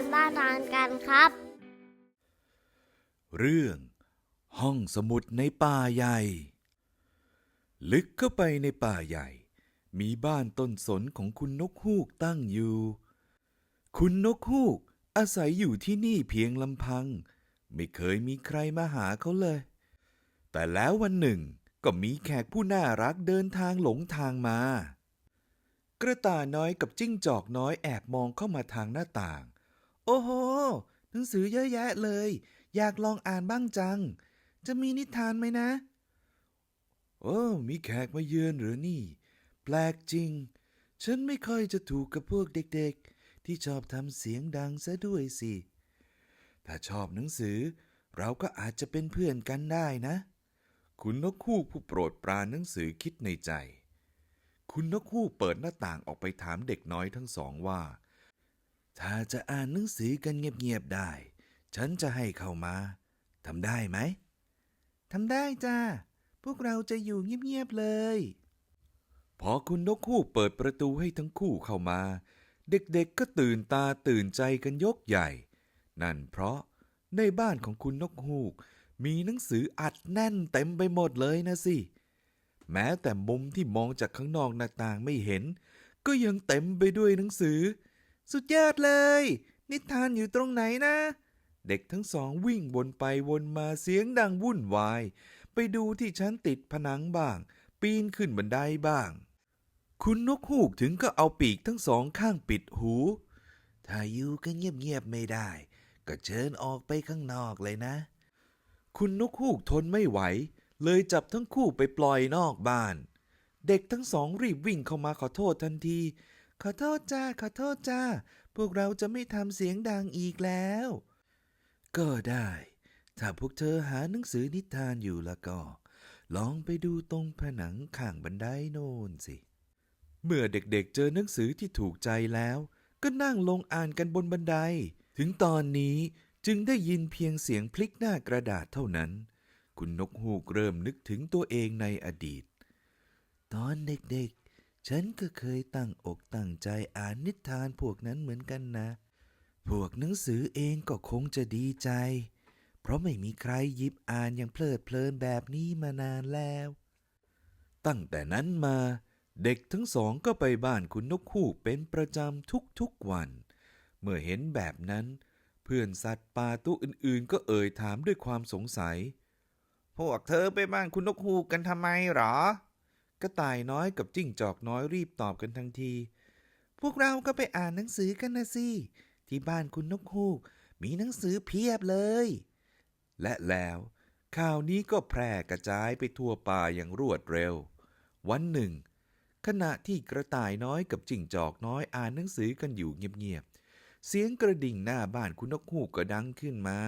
รบ้านทานกันครับ เรื่อง ห้องสมุดในป่าใหญ่ ลึกเข้าไปในป่าใหญ่ มีบ้านต้นสนของคุณนกฮูกตั้งอยู่ คุณนกฮูกอาศัยอยู่ที่นี่เพียงลำพัง ไม่เคยมีใครมาหาเขาเลย แต่แล้ววันหนึ่งก็มีแขกผู้น่ารักเดินทางหลงทางมา กระต่ายน้อยกับจิ้งจอกน้อยแอบมองเข้ามาทางหน้าต่าง โอ้โห หนังสือเยอะแยะเลย อยากลองอ่านบ้างจัง จะมีนิทานไหมนะ โอ้ มีแขกมาเยือนเหรือนี่ แปลกจริง ฉันไม่ค่อยจะถูกกับพวกเด็กๆ ที่ชอบทำเสียงดังซะด้วยสิ ถ้าชอบหนังสือ เราก็อาจจะเป็นเพื่อนกันได้นะ คุณนกคู่ผู้โปรดปรานหนังสือคิดในใจ คุณนกคู่เปิดหน้าต่างออกไปถามเด็กน้อยทั้งสองว่า ถ้าจะอ่านหนังสือกันเงียบๆได้ ฉันจะให้เข้ามาทำได้ไหมทำได้จ้า พวกเราจะอยู่เงียบๆเลย พอคุณนกคู่เปิดประตูให้ทั้งคู่เข้ามา เด็กๆก็ตื่นตาตื่นใจกันยกใหญ่ นั่นเพราะในบ้านของคุณนกฮูก มีหนังสืออัดแน่นเต็มไปหมดเลยนะสิ แม้แต่มุมที่มองจากข้างนอกหน้าต่างไม่เห็น ก็ยังเต็มไปด้วยหนังสือ สุดยอดเลย นิทานอยู่ตรงไหนนะ เด็กทั้งสองวิ่งวนไปวนมาเสียงดังวุ่นวาย ไปดูที่ชั้นติดผนังบ้าง ปีนขึ้นบันไดบ้าง คุณนกฮูกถึงก็เอาปีกทั้งสองข้างปิดหู ถ้าอยู่กันเงียบๆไม่ได้ ก็เชิญออกไปข้างนอกเลยนะ คุณนกฮูกทนไม่ไหว เลยจับทั้งคู่ไปปล่อยนอกบ้านเด็กทั้งสองรีบวิ่งเข้ามาขอโทษทันที ขอโทษจ้า ขอโทษจ้า พวกเราจะไม่ทำเสียงดังอีกแล้ว ก็ได้ ถ้าพวกเธอหาหนังสือนิทานอยู่แล้วก็ ลองไปดูตรงผนังข้างบันไดโน่นสิ เมื่อเด็กๆเจอหนังสือที่ถูกใจแล้ว ก็นั่งลงอ่านกันบนบันได ถึงตอนนี้จึงได้ยินเพียงเสียงพลิกหน้ากระดาษเท่านั้น คุณนกฮูกเริ่มนึกถึงตัวเองในอดีต ตอนเด็กๆ ฉันก็เคยตั้งอกตั้งใจอ่านนิทานพวกนั้นเหมือนกันนะ พวกหนังสือเองก็คงจะดีใจ เพราะไม่มีใครยิบอ่านอย่างเพลิดเพลินแบบนี้มานานแล้ว ตั้งแต่นั้นมาเด็กทั้งสองก็ไปบ้านคุณนกฮูกเป็นประจำทุกๆวัน เมื่อเห็นแบบนั้น เพื่อนสัตว์ป่าตัวอื่นๆ ก็เอ่ยถามด้วยความสงสัย พวกเธอไปบ้านคุณนกฮูกกันทำไมหรอ กระต่ายน้อยกับจิ้งจอกน้อยรีบตอบกันทันที พวกเราก็ไปอ่านหนังสือกันนะสิ ที่บ้านคุณนกฮูก มีหนังสือเพียบเลย และแล้วข่าวนี้ก็แพร่กระจายไปทั่วป่าอย่างรวดเร็ว วันหนึ่ง ขณะที่กระต่ายน้อยกับจิ้งจอกน้อยอ่านหนังสือกันอยู่เงียบๆ เสียงกระดิ่งหน้าบ้านคุณนกฮูกก็ดังขึ้นมา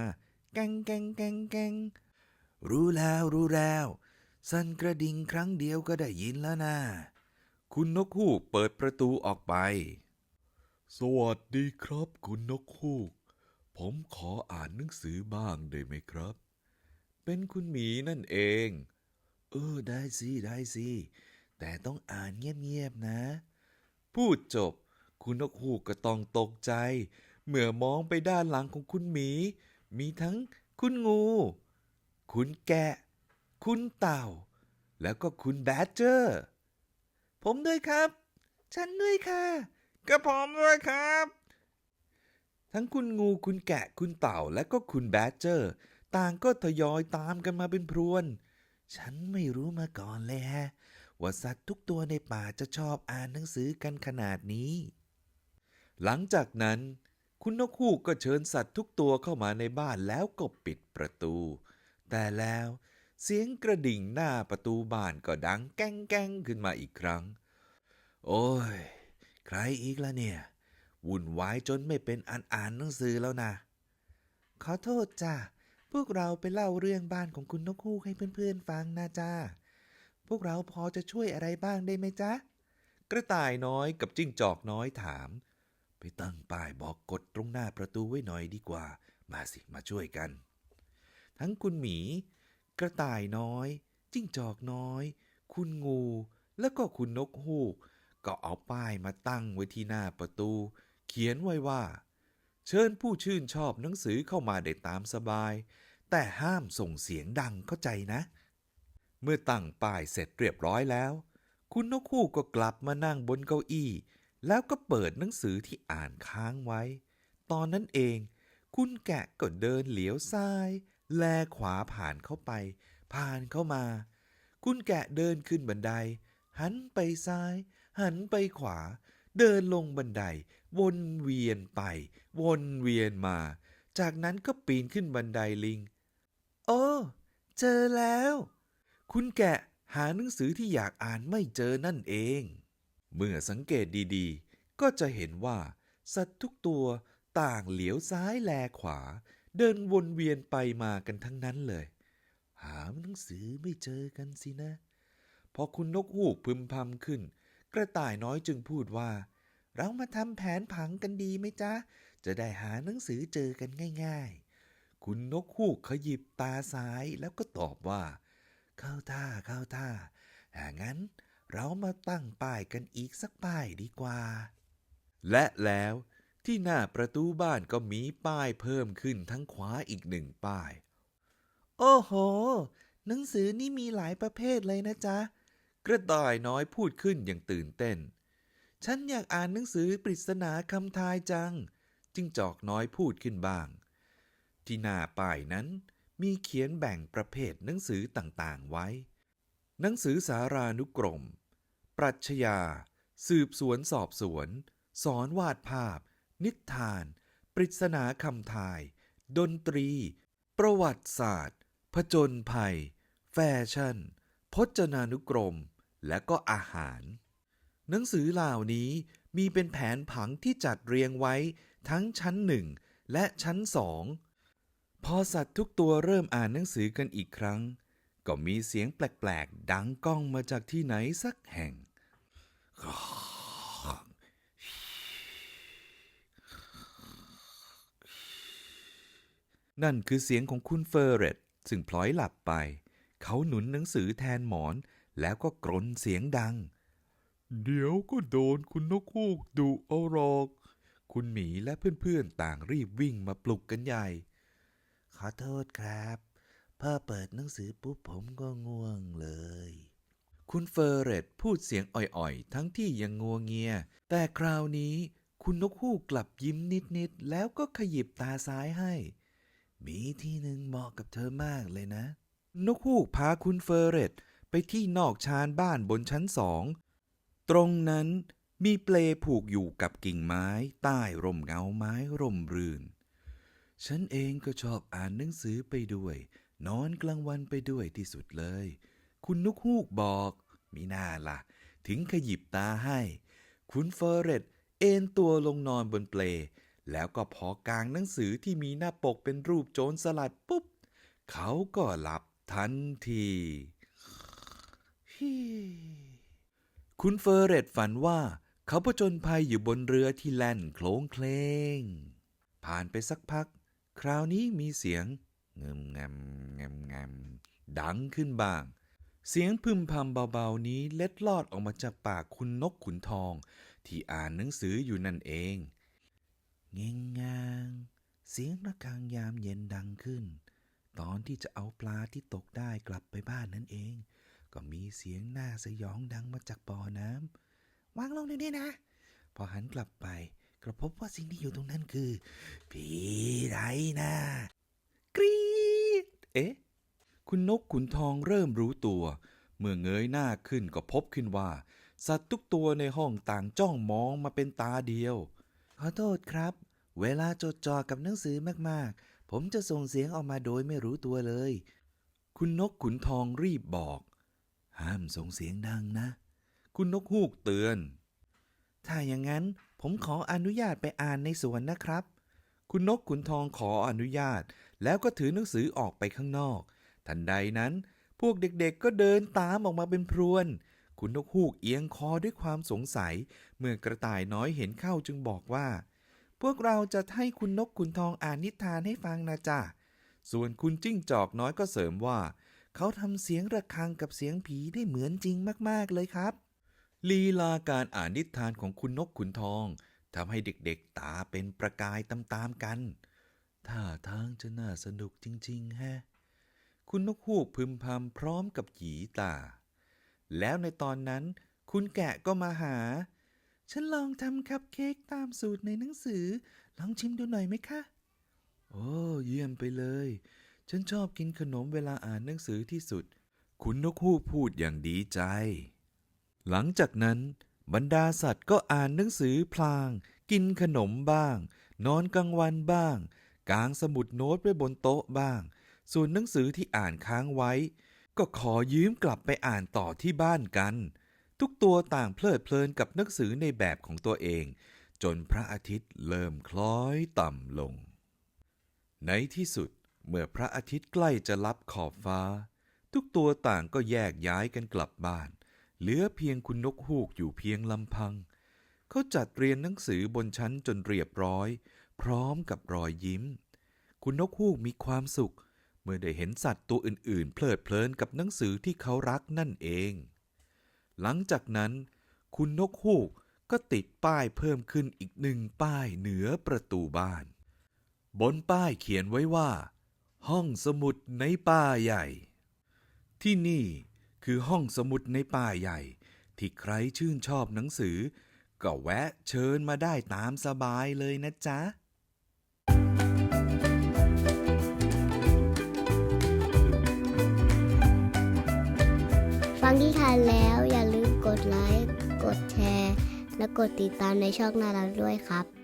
แกงแกงแกงแกงรู้แล้วรู้แล้ว สั่นกระดิ่งครั้งเดียวก็ได้ยินแล้วนะ คุณนกฮูกเปิดประตูออกไป สวัสดีครับ คุณนกฮูก ผมขออ่านหนังสือบ้างได้ไหมครับ เป็นคุณหมีนั่นเอง เออ ได้สิได้สิแต่ต้องอ่านเงียบๆนะ พูดจบ คุณนกฮูกก็ต้องตกใจ เมื่อมองไปด้านหลังของคุณหมี มีทั้งคุณงู คุณแกะ คุณเต่า แล้วก็คุณแบดเจอร์ ผมด้วยครับ ฉันด้วยค่ะก็ผมด้วยครับ ทั้งคุณงูคุณแกะคุณเต่าและก็คุณแบดเจอร์ ต่างก็ทยอยตามกันมาเป็นพรวน ฉันไม่รู้มาก่อนเลยฮะ ว่าสัตว์ทุกตัวในป่าจะชอบอ่านหนังสือกันขนาดนี้ หลังจากนั้น คุณนกฮูกก็เชิญสัตว์ทุกตัวเข้ามาในบ้านแล้วก็ปิดประตู แต่แล้ว เสียงกระดิ่งหน้าประตูบ้านก็ดังแก้งแก้งขึ้นมาอีกครั้ง โอ้ย ใครอีกละเนี่ย วุ่นวายจนไม่เป็นอันอ่านหนังสือแล้วนะ ขอโทษจ้าพวกเราไปเล่าเรื่องบ้านของคุณนกฮูกให้เพื่อนๆฟังนะจ้า พวกเราพอจะช่วยอะไรบ้างได้ไหมจ๊ะ กระต่ายน้อยกับจิ้งจอกน้อยถาม ไปตั้งป้ายบอกกฎตรงหน้าประตูไว้หน่อยดีกว่า มาสิมาช่วยกัน ทั้งคุณหมี กระต่ายน้อย จิ้งจอกน้อย คุณงูแล้วก็คุณนกฮูก ก็เอาป้ายมาตั้งไว้ที่หน้าประตู เขียนไว้ว่า เชิญผู้ชื่นชอบหนังสือเข้ามาได้ตามสบาย แต่ห้ามส่งเสียงดังเข้าใจนะ เมื่อตั้งป้ายเสร็จเรียบร้อยแล้ว คุณนกฮูกก็กลับมานั่งบนเก้าอี้ แล้วก็เปิดหนังสือที่อ่านค้างไว้ ตอนนั้นเอง คุณแกะก็เดินเหลียวซ้าย แลขวาผ่านเข้าไป ผ่านเข้ามา คุณแกะเดินขึ้นบันได หันไปซ้าย หันไปขวา เดินลงบันได วนเวียนไป วนเวียนมา จากนั้นก็ปีนขึ้นบันไดลิง โอ้เจอแล้ว คุณแกะหาหนังสือที่อยากอ่านไม่เจอนั่นเอง เมื่อสังเกตดีๆ ก็จะเห็นว่า สัตว์ทุกตัวต่างเหลียวซ้ายแลขวา เดินวนเวียนไปมากันทั้งนั้นเลย หาหนังสือไม่เจอกันสินะ พอคุณนกฮูกพึมพำขึ้น กระต่ายน้อยจึงพูดว่า เรามาทำแผนผังกันดีไหมจ๊ะ จะได้หาหนังสือเจอกันง่าย ๆ คุณนกฮูกขยิบตาซ้ายแล้วก็ตอบว่า เข้าท่าเข้าท่าถ้างั้นเรามาตั้งป้ายกันอีกสักป้ายดีกว่า และแล้ว ที่หน้าประตูบ้านก็มีป้ายเพิ่มขึ้นทั้งขวาอีกหนึ่งป้าย โอ้โห หนังสือนี่มีหลายประเภทเลยนะจ๊ะ กระต่ายน้อยพูดขึ้นอย่างตื่นเต้น ฉันอยากอ่านหนังสือปริศนาคำทายจังจิงจอกน้อยพูดขึ้นบ้าง ที่หน้าป้ายนั้นมีเขียนแบ่งประเภทหนังสือต่างๆไว้ หนังสือสารานุกรม ปรัชญา สืบสวนสอบสวน สอนวาดภาพ นิทาน ปริศนาคำทาย ดนตรี ประวัติศาสตร์ ผจญภัย แฟชั่น พจนานุกรม และก็อาหาร หนังสือเหล่านี้มีเป็นแผนผังที่จัดเรียงไว้ทั้งชั้นหนึ่งและชั้นสองพอสัตว์ทุกตัวเริ่มอ่านหนังสือกันอีกครั้ง ก็มีเสียงแปลก ๆ ดังก้องมาจากที่ไหนสักแห่ง นั่นคือเสียงของคุณเฟอร์เรตซึ่งพลอยหลับไป เขาหนุนหนังสือแทนหมอน แล้วก็กรนเสียงดัง เดี๋ยวก็โดนคุณนกฮูกดุเอาหรอก คุณหมีและเพื่อนๆต่างรีบวิ่งมาปลุกกันใหญ่ ขอโทษครับพ่อเปิดหนังสือปุ๊บผมก็ง่วงเลย คุณเฟอร์เรตพูดเสียงอ่อยๆ ทั้งที่ยังงัวเงีย แต่คราวนี้คุณนกฮูกกลับยิ้มนิดๆ แล้วก็ขยิบตาซ้ายให้ มีที่หนึ่งเหมาะกับเธอมากเลยนะ นกฮูกพาคุณเฟอร์เรตไปที่นอกชานบ้านบนชั้นสอง ตรงนั้นมีเปลผูกอยู่กับกิ่งไม้ใต้ร่มเงาไม้ร่มรื่น ฉันเองก็ชอบอ่านหนังสือไปด้วย นอนกลางวันไปด้วยที่สุดเลย คุณนกฮูกบอก มีหน้าล่ะ ถึงขยิบตาให้ คุณเฟอร์เรตเอนตัวลงนอนบนเปล แล้วก็พอกางหนังสือที่มีหน้าปกเป็นรูปโจรสลัดปุ๊บ เขาก็หลับทันทีคุณเฟอร์เรตฝันว่า เขาผจญภัยอยู่บนเรือที่แล่นโคลงเคลง ผ่านไปสักพัก คราวนี้มีเสียงเงมงำเงมงำดังขึ้นบ้าง เสียงพึมพำเบาๆนี้เล็ดลอดออกมาจากปากคุณนกขุนทอง ที่อ่านหนังสืออยู่นั่นเอง เงงงาง เสียงระฆังยามเย็นดังขึ้น ตอนที่จะเอาปลาที่ตกได้กลับไปบ้านนั่นเอง ก็มีเสียงหน้าสยองดังมาจากบ่อน้ำวางลงเดี๋ยวนี้นะ พอหันกลับไปก็พบว่าสิ่งที่อยู่ตรงนั้นคือ ผีไรนะ กรีด เอ๊ะ คุณนกขุนทองเริ่มรู้ตัว เมื่อเงยหน้าขึ้นก็พบขึ้นว่า สัตว์ทุกตัวในห้องต่างจ้องมองมาเป็นตาเดียว อโทษครับ เวลาจดจ่อกับหนังสือมากๆ ผมจะส่งเสียงออกมาโดยไม่รู้ตัวเลย คุณนกขุนทองรีบบอก ห้ามส่งเสียงดังนะ คุณนกฮูกเตือน ถ้าอย่างนั้นผมขออนุญาตไปอ่านในสวนนะครับ คุณนกขุนทองขออนุญาต แล้วก็ถือหนังสือออกไปข้างนอก ทันใดนั้น พวกเด็กๆก็เดินตามออกมาเป็นพรวน คุณนกฮูกเอียงคอด้วยความสงสัย เมื่อกระต่ายน้อยเห็นเข้าจึงบอกว่า พวกเราจะให้คุณนกขุนทองอ่านนิทานให้ฟังนะจ๊ะส่วนคุณจิ้งจอกน้อยก็เสริมว่า เขาทำเสียงระฆังกับเสียงผีได้เหมือนจริงมากๆเลยครับ ลีลาการอ่านนิทานของคุณนกขุนทองทำให้เด็กๆตาเป็นประกายตามๆกันท่าทางจะน่าสนุกจริงๆแฮะ คุณนกฮูกพึมพำพร้อมกับหยีตา แล้วในตอนนั้นคุณแกะก็มาหา ฉันลองทำคัพเค้กตามสูตรในหนังสือ ลองชิมดูหน่อยไหมคะ โอ้เยี่ยมไปเลย ฉันชอบกินขนมเวลาอ่านหนังสือที่สุด คุณนกฮูกพูดอย่างดีใจ หลังจากนั้น บรรดาสัตว์ก็อ่านหนังสือพลาง กินขนมบ้าง นอนกลางวันบ้าง กางสมุดโน้ตไว้บนโต๊ะบ้าง ส่วนหนังสือที่อ่านค้างไว้ ก็ขอยืมกลับไปอ่านต่อที่บ้านกัน ทุกตัวต่างเพลิดเพลินกับหนังสือในแบบของตัวเอง จนพระอาทิตย์เริ่มคล้อยต่ำลง ในที่สุดเมื่อพระอาทิตย์ใกล้จะลับขอบฟ้า ทุกตัวต่างก็แยกย้ายกันกลับบ้าน เหลือเพียงคุณนกฮูกอยู่เพียงลำพัง เขาจัดเรียนหนังสือบนชั้นจนเรียบร้อย พร้อมกับรอยยิ้ม คุณนกฮูกมีความสุขเเมื่อได้เห็นสัตว์ตัวอื่นๆ เพลิดเพลินกับหนังสือที่เขารักนั่นเอง หลังจากนั้น คุณนกฮูกก็ติดป้ายเพิ่มขึ้นอีกหนึ่งป้ายเหนือประตูบ้าน บนป้ายเขียนไว้ว่า ห้องสมุดในป่าใหญ่ ที่นี่คือห้องสมุดในป่าใหญ่ ที่ใครชื่นชอบหนังสือ ก็แวะเชิญมาได้ตามสบายเลยนะจ๊ะ ที่ทานแล้วอย่าลืมกดไลค์ กดแชร์ และกดติดตามในช่องนารักด้วยครับ